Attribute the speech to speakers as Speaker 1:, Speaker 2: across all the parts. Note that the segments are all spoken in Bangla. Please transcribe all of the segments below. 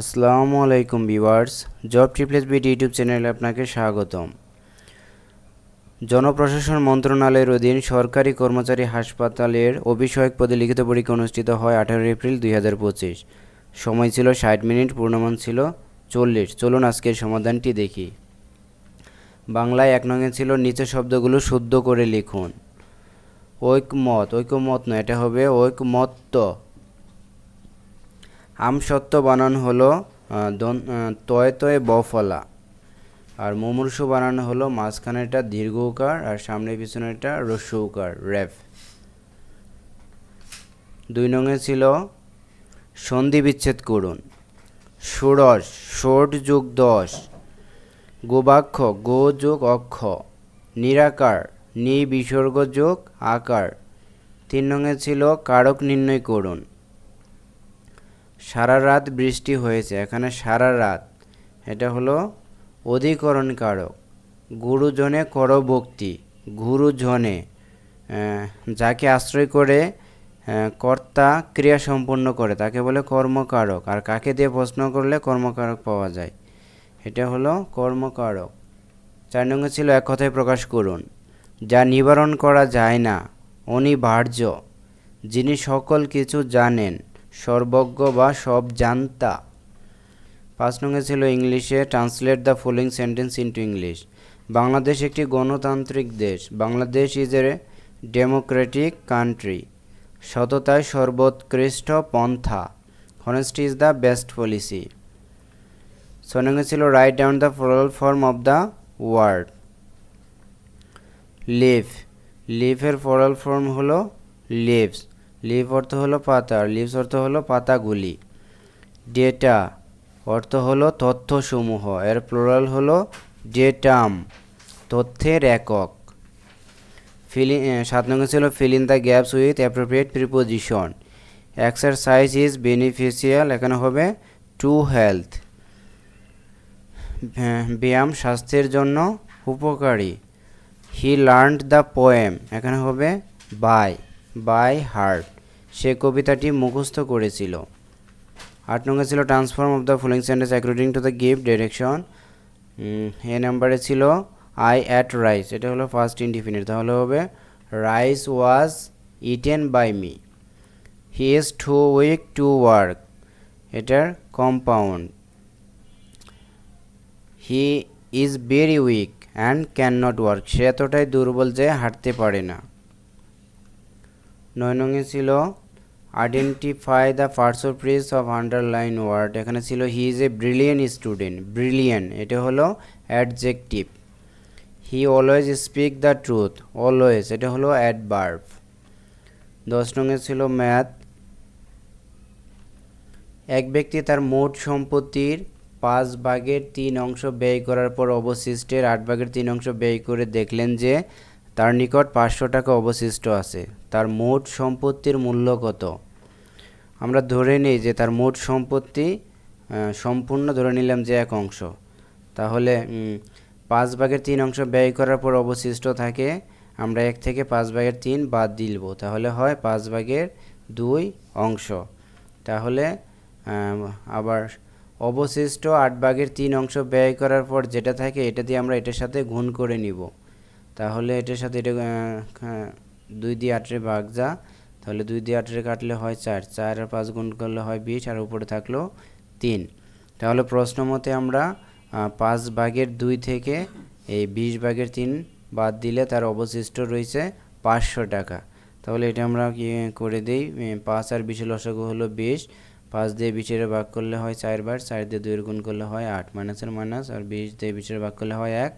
Speaker 1: আসসালামু আলাইকুম ভিউয়ার্স, জব ট্রিপ্লেস বিট ইউটিউব চ্যানেলে আপনাকে স্বাগতম। জনপ্রশাসন মন্ত্রণালয়ের অধীন সরকারি কর্মচারী হাসপাতালের অভিষয়ক পদে লিখিত পরীক্ষা অনুষ্ঠিত হয় আঠারো এপ্রিল দুই হাজার পঁচিশ। সময় ছিল ষাট মিনিট, পূর্ণমান ছিল চল্লিশ। চলুন আজকের সমাধানটি দেখি। বাংলায় এক নঙে ছিল নিচে শব্দগুলো শুদ্ধ করে লিখুন। ঐকমত ঐকমত নয়, এটা হবে ঐকমত্য। আমসত্ত্ব বানান হলো তয় তয় বফলা আর মুমূর্ষু বানানো হলো মাঝখানেটা দীর্ঘ উকার আর সামনে পিছনেটা রস্য উকার র্যাফ দুই নঙে ছিল সন্ধি বিচ্ছেদ করুন। ষোড়শ, ষোট যোগ দশ। গোবাক্ষ, গো যোগ অক্ষ। নিরাকার, নি বিসর্গ যোগ আকার। তিন নঙে ছিল কারক নির্ণয় করুন। সারা রাত বৃষ্টি হয়েছে। এখানে সারা রাত। এটা হলো অধিকরণ কারক গুরুজনে কর ভক্তি গুরুজনে যাকে আশ্রয় করে কর্তা ক্রিয়া সম্পন্ন করে, তাকে বলে কর্মকারক। আর কাকে দিয়ে প্রশ্ন করলে কর্মকারক পাওয়া যায়? এটা হলো কর্মকারক। চার নম্বর ছিল, এক কথায় প্রকাশ করুন, যা নিবারণ করা যায় না, অনিবার্য। যিনি সকল কিছু জানেন সর্বজ্ঞ বা সব জানতা। পাঁচ নম্বর ছিল ইংলিশে translate the following sentence into English Bangladesh একটি গণতান্ত্রিক দেশ। Bangladesh is a democratic country সততায় সর্বোৎকৃষ্ট পন্থা। Honesty is the best policy number ছিল write down the plural form of the word leaf লিভের plural form হলো লিভস লিভ অর্থ হলো পাতা লিভস অর্থ হলো পাতাগুলি। ডেটা অর্থ হলো তথ্যসমূহ, এর প্লোরাল হলো ডেটাম, তথ্যের একক। ফিলিং সাত নম্বর ছিল fill the gaps with appropriate preposition exercise is beneficial এখানে হবে টু হেলথ ব্যায়াম স্বাস্থ্যের জন্য উপকারী। হি লার্নড দ্য পোয়েম এখানে হবে বাই বাই হার্ট সে কবিতাটি মুখস্থ করেছিল। আট নম্বর ছিল transform of the following sentence according to the gift direction এ নাম্বারে ছিল আই অ্যাট রাইস এটা হলো ফার্স্ট ইনডিফিনিট তাহলে হবে rice was eaten by me he is too weak to walk এটার compound he is very weak and can not walk সে এতটাই দুর্বল যে হাঁটতে পারে না। নয় নঙে ছিল identify the parts of speech of underline word এখানে ছিল he is a brilliant student brilliant এটা হলো adjective he always speak the truth always এটা হলো অ্যাডভার্ব দশ নঙে ছিল ম্যাথ এক ব্যক্তি তার মোট সম্পত্তির পাঁচ ভাগের তিন অংশ ব্যয় করার পর অবশিষ্টের আট ভাগের তিন অংশ ব্যয় করে দেখলেন যে তার নিকট পাঁচশো টাকা অবশিষ্ট আছে। তার মোট সম্পত্তির মূল্য কত? আমরা ধরে নিই যে তার মোট সম্পত্তি সম্পূর্ণ ধরে নিলাম যে এক অংশ। তাহলে পাঁচ ভাগের তিন অংশ ব্যয় করার পর অবশিষ্ট থাকে, আমরা এক থেকে পাঁচ ভাগের তিন বাদ দিলব তাহলে হয় পাঁচ ভাগের দুই অংশ। তাহলে আবার অবশিষ্ট আট ভাগের তিন অংশ ব্যয় করার পর যেটা থাকে, এটা দিয়ে আমরা এটার সাথে গুণ করে নিব। তাহলে এটার সাথে এটা দুই দিয়ে আটরে ভাগ যা, তাহলে দুই দিয়ে আটরে কাটলে হয় চার। চার আর পাঁচ গুণ করলে হয় বিশ আর উপরে থাকল তিন। তাহলে প্রশ্ন মতে আমরা পাঁচ ভাগের দুই থেকে এই বিশ ভাগের তিন বাদ দিলে তার অবশিষ্ট রয়েছে পাঁচশো টাকা। তাহলে এটা আমরা কি করে দিই? পাঁচ আর বিশের লসাগু হলো বিশ। পাঁচ দিয়ে বিশের ভাগ করলে হয় চারবার চার দিয়ে দুইয়ের গুণ করলে হয় আট। মাইনাসের মাইনাস আর বিশ দিয়ে বিশের ভাগ করলে হয় এক।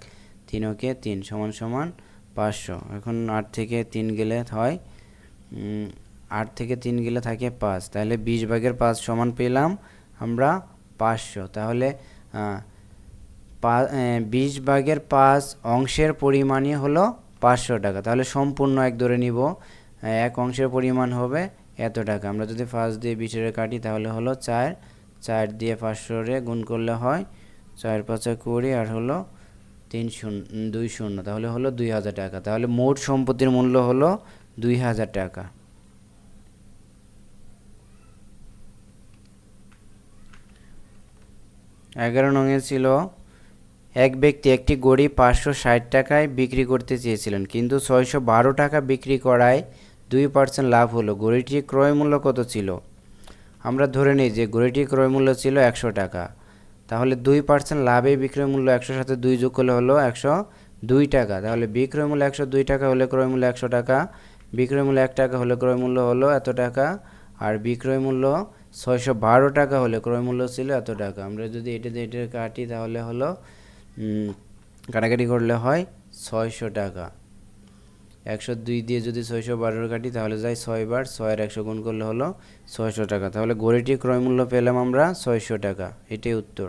Speaker 1: তিন ওকে তিন সমান সমান পাঁচশো। এখন আট থেকে তিন গেলে হয় আট থেকে তিন গেলে থাকে পাঁচ। তাহলে বিশ ভাগের পাঁচ সমান পেলাম আমরা পাঁচশো। তাহলে বিশ ভাগের পাঁচ অংশের পরিমাণই হলো পাঁচশো টাকা। তাহলে সম্পূর্ণ এক ধরে নিব, এক অংশের পরিমাণ হবে এত টাকা। আমরা যদি পাঁচ দিয়ে বিশের কাটি, তাহলে হলো চার। চার দিয়ে পাঁচশো রে গুণ করলে হয়, চার পাঁচা কুড়ি, আর হলো তিন শূন্য দুই শূন্য, তাহলে হলো দুই হাজার টাকা। তাহলে মোট সম্পত্তির মূল্য হলো দুই হাজার টাকা। এগারো নঙে ছিল, এক ব্যক্তি একটি গড়ি পাঁচশো ষাট টাকায় বিক্রি করতে চেয়েছিলেন, কিন্তু ছয়শো বারো টাকা বিক্রি করায় দুই পার্সেন্ট লাভ হলো। গড়িটির ক্রয় মূল্য কত ছিল? আমরা ধরে নিই যে গড়িটির ক্রয় মূল্য ছিল একশো টাকা। তাহলে দুই পার্সেন্ট লাভে বিক্রয় মূল্য একশোর সাথে দুই যোগ করলে হলো একশো দুই টাকা। তাহলে বিক্রয় মূল্য একশো দুই টাকা হলে ক্রয় মূল্য একশো টাকা, বিক্রয় মূল্য এক টাকা হলে ক্রয় মূল্য হলো এত টাকা, আর বিক্রয় মূল্য ছয়শো বারো টাকা হলে ক্রয় মূল্য ছিল এত টাকা। আমরা যদি এটা এটা কাটি তাহলে হলো কাটাকাটি করলে হয় ছয়শো টাকা। একশো দুই দিয়ে যদি ছয়শো বারো কাটি, তাহলে যায় ছয় বার ছয়ের একশো গুণ করলে হলো ছয়শো টাকা। তাহলে গড়িটির ক্রয় মূল্য পেলাম আমরা ছয়শো টাকা। এটাই উত্তর।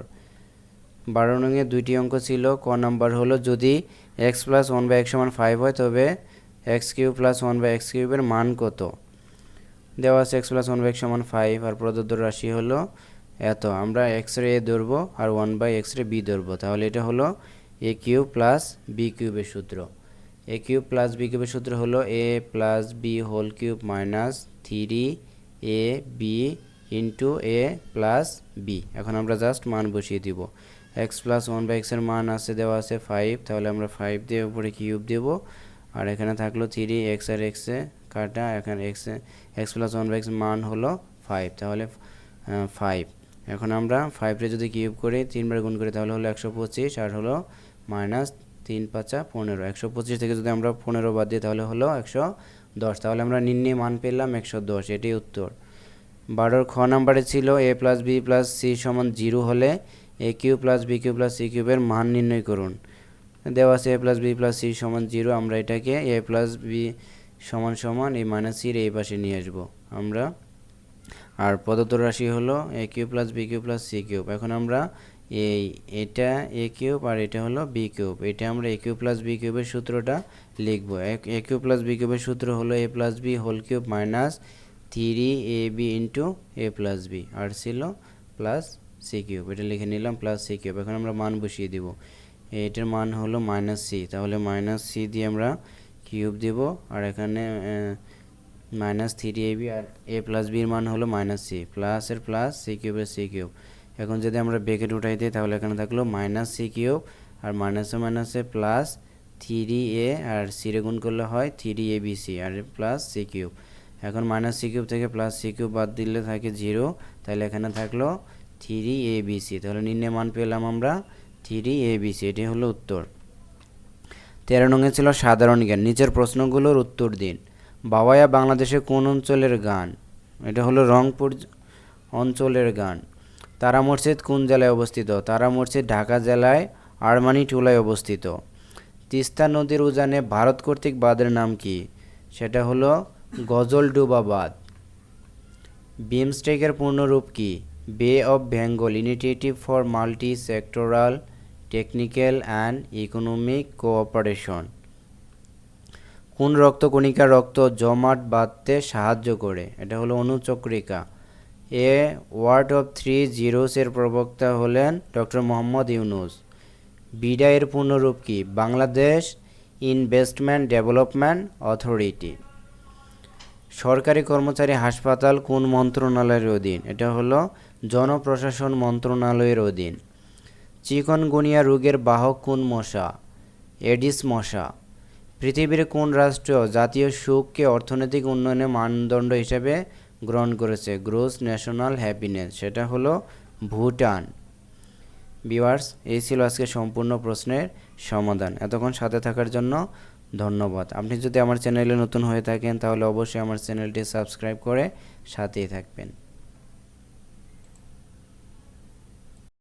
Speaker 1: বারো নঙে দুইটি অঙ্ক ছিল। ক নাম্বার হলো যদি x plus one by x সমান ফাইভ হয়, তবে x cube plus one by x কিউবের মান কত? দেওয়া আছে x plus one by x সমান ফাইভ, আর প্রদত্ত রাশি হলো এত। আমরা এক্স রে এ ধরবো, আর ওয়ান বাই এক্স রে বি ধরবো। তাহলে এটা হলো এ কিউব প্লাস বি কিউবের সূত্র। এ কিউব প্লাস বি কিউবের সূত্র হলো a plus b whole cube minus three a b into a plus b এখন আমরা জাস্ট মান বসিয়ে দিব। এক্স প্লাস ওয়ান বাই এক্সের মান আছে, দেওয়া আছে ফাইভ তাহলে আমরা ফাইভ দিয়ে উপরে কিউব দেবো। আর এখানে থাকল থ্রি এক্স আর এক্সে কাটা, এখানে এক্সে x plus one by x মান হলো ফাইভ তাহলে ফাইভ এখন আমরা ফাইভে যদি কিউব করি, তিনবার গুণ করি, তাহলে হলো একশো পঁচিশ, আর হলো মাইনাস তিন, পাঁচা পনেরো। একশো পঁচিশ থেকে যদি আমরা পনেরো বাদ দিই, তাহলে হলো একশো দশ। তাহলে আমরা নির্ণয় মান পেলাম একশো দশ এটি উত্তর। বারোর খ নাম্বারে ছিল a plus b plus c সমান জিরো হলে a cube plus b cube plus c কিউবের মান নির্ণয় করুন। দেওয়া আছে a plus b plus c সমান জিরো, আমরা এটাকে এ প্লাস বি সমান সমান এই মাইনাস সির এই পাশে নিয়ে আসব। আমরা, আর প্রদত্ত রাশি হলো a cube plus b cube plus c cube. এখন আমরা এই, এটা এ কিউব আর এটা হলো বি কিউব এটা আমরা এ কিউ প্লাস বি কিউবের সূত্রটা লিখব। এ কিউ প্লাস বি কিউবের সূত্র হলো a plus b whole cube minus three a b into a plus b আর ছিল প্লাস সি কিউব এটা লিখে নিলাম প্লাস সি কিউব এখন আমরা মান বসিয়ে দিব। এটার মান হলো মাইনাস সি তাহলে মাইনাস সি দিয়ে আমরা কিউব দিব। আর এখানে মাইনাস থ্রি এ বি আর এ প্লাস বির মান হলো মাইনাস সি প্লাসের প্লাস সি কিউবের সি কিউব এখন যদি আমরা ব্রেকেট উঠাই দিই, তাহলে এখানে থাকল মাইনাস সি কিউব আর মাইনাসে মাইনাসে প্লাস থ্রি এ আর সিরে গুণ করলে হয় থ্রি এ বি সি আর প্লাস সি কিউব। এখন মাইনাস সি কিউব থেকে প্লাস সি কিউব বাদ দিলে থাকে জিরো তাহলে এখানে থাকল থ্রি এ বি সি তাহলে নিম্নে মান পেলাম আমরা থ্রি এ বি সি এটি হলো উত্তর। তেরো নঙে ছিল সাধারণ জ্ঞান, নিচের প্রশ্নগুলোর উত্তর দিন। বাবায়া বাংলাদেশের কোন অঞ্চলের গান? এটা হলো রংপুর অঞ্চলের গান। তারা মসজিদ কোন জেলায় অবস্থিত? তারা মসজিদ ঢাকা জেলায় আরমানি টুলায় অবস্থিত। তিস্তা নদীর উজানে ভারত কর্তৃক বাঁধের নাম কি? সেটা হলো গজলডুবা বাঁধ বিমস্টেকের পূর্ণরূপ কি? Bay of Bengal initiative for multi sectoral technical and economic cooperation. কোন রক্তকণিকা রক্ত জমাট বাঁধতে সাহায্য করে? এটা হলো অনুচক্রিকা। এ ওয়ার্ড অফ থ্রি জিরোসের প্রবক্তা হলেন ডক্টর মোহাম্মদ ইউনুস। বিডা এর পূর্ণরূপ কি? Bangladesh investment development authority. সরকারি কর্মচারী হাসপাতাল কোন মন্ত্রণালয়ের অধীন? এটা হলো জনপ্রশাসন মন্ত্রণালয়ের অধীন। চিকনগুনিয়া রোগের বাহক কোন মশা? এডিস মশা। পৃথিবীর কোন রাষ্ট্র জাতীয় সুখকে অর্থনৈতিক উন্নয়নের মানদণ্ড হিসেবে গ্রহণ করেছে। গ্রোস ন্যাশনাল হ্যাপিনেস, সেটা হলো ভুটান। বিওয়ার্স এই ছিল আজকে সম্পূর্ণ প্রশ্নের সমাধান। এতক্ষণ সাথে থাকার জন্য ধন্যবাদ। আপনি যদি আমার চ্যানেলে নতুন হয়ে থাকেন, তাহলে অবশ্যই আমার চ্যানেলটি সাবস্ক্রাইব করে সাথেই থাকবেন।